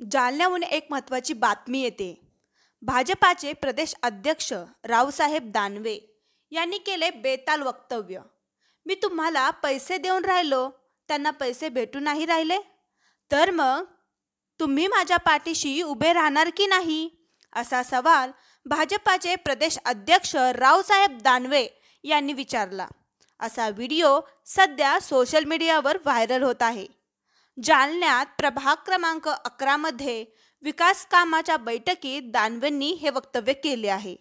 जालन्याहून एक महत्त्वाची बातमी येते. भाजपाचे प्रदेश अध्यक्ष रावसाहेब दानवे यांनी केले बेताल वक्तव्य. मी तुम्हाला पैसे देऊन राहिलो त्यांना पैसे भेटू नाही राहिले? तर मग तुम्ही माझ्या पाठीशी उभे राहणार की नाही? असा सवाल भाजपाचे प्रदेश अध्यक्ष रावसाहेब दानवे यांनी विचारला. असा व्हिडिओ सध्या सोशल मीडियावर व्हायरल होत आहे. जालन्यात प्रभाग क्रमांक अकरामध्ये विकास कामाच्या बैठकीत दानवेंनी हे वक्तव्य केले आहे.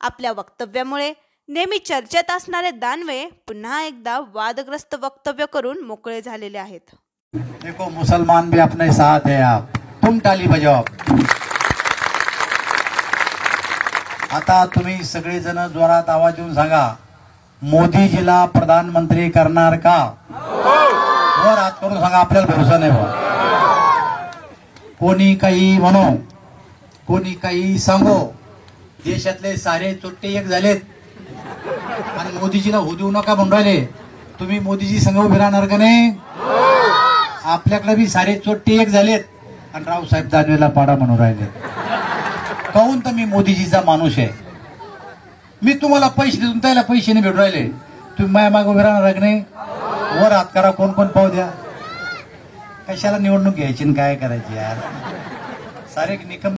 आपल्या वक्तव्यामुळे नेहमी चर्चेत असणारे दानवे पुन्हा एकदा वादग्रस्त वक्तव्य करून मोकळे झालेले आहेत. देखो मुसलमान भी अपने साथ है आप। तुम टाली बजाओ। आता तुम्ही सगळेजण जोरात आवाज देऊन सांगा मोदीजीला प्रधानमंत्री करणार का? वर हात करून सांगा आपल्याला भरोसा नाही बा कोणी काही म्हणो कोणी काही सांगो देशातले सारे चोट्टे एक झालेत. आणि मोदीजीला होऊ देऊ नका म्हणून राहिले. तुम्ही मोदीजी संघ उभे राहणार का नाही? आपल्याकडे बी सारे चोट्टे एक झालेत. आणि रावसाहेब दानवेला पाडा म्हणून राहिले. काहून तर मी मोदीजीचा माणूस आहे? मी तुम्हाला पैसे देऊन त्याला पैसे नाही भेटू राहिले. तुम्ही माया मागे उभे राहणार का नाही? वर हात करा कोण कोण पाहू द्या. कशाला निवडणूक घ्यायची आणि काय करायची यार? सारे निकम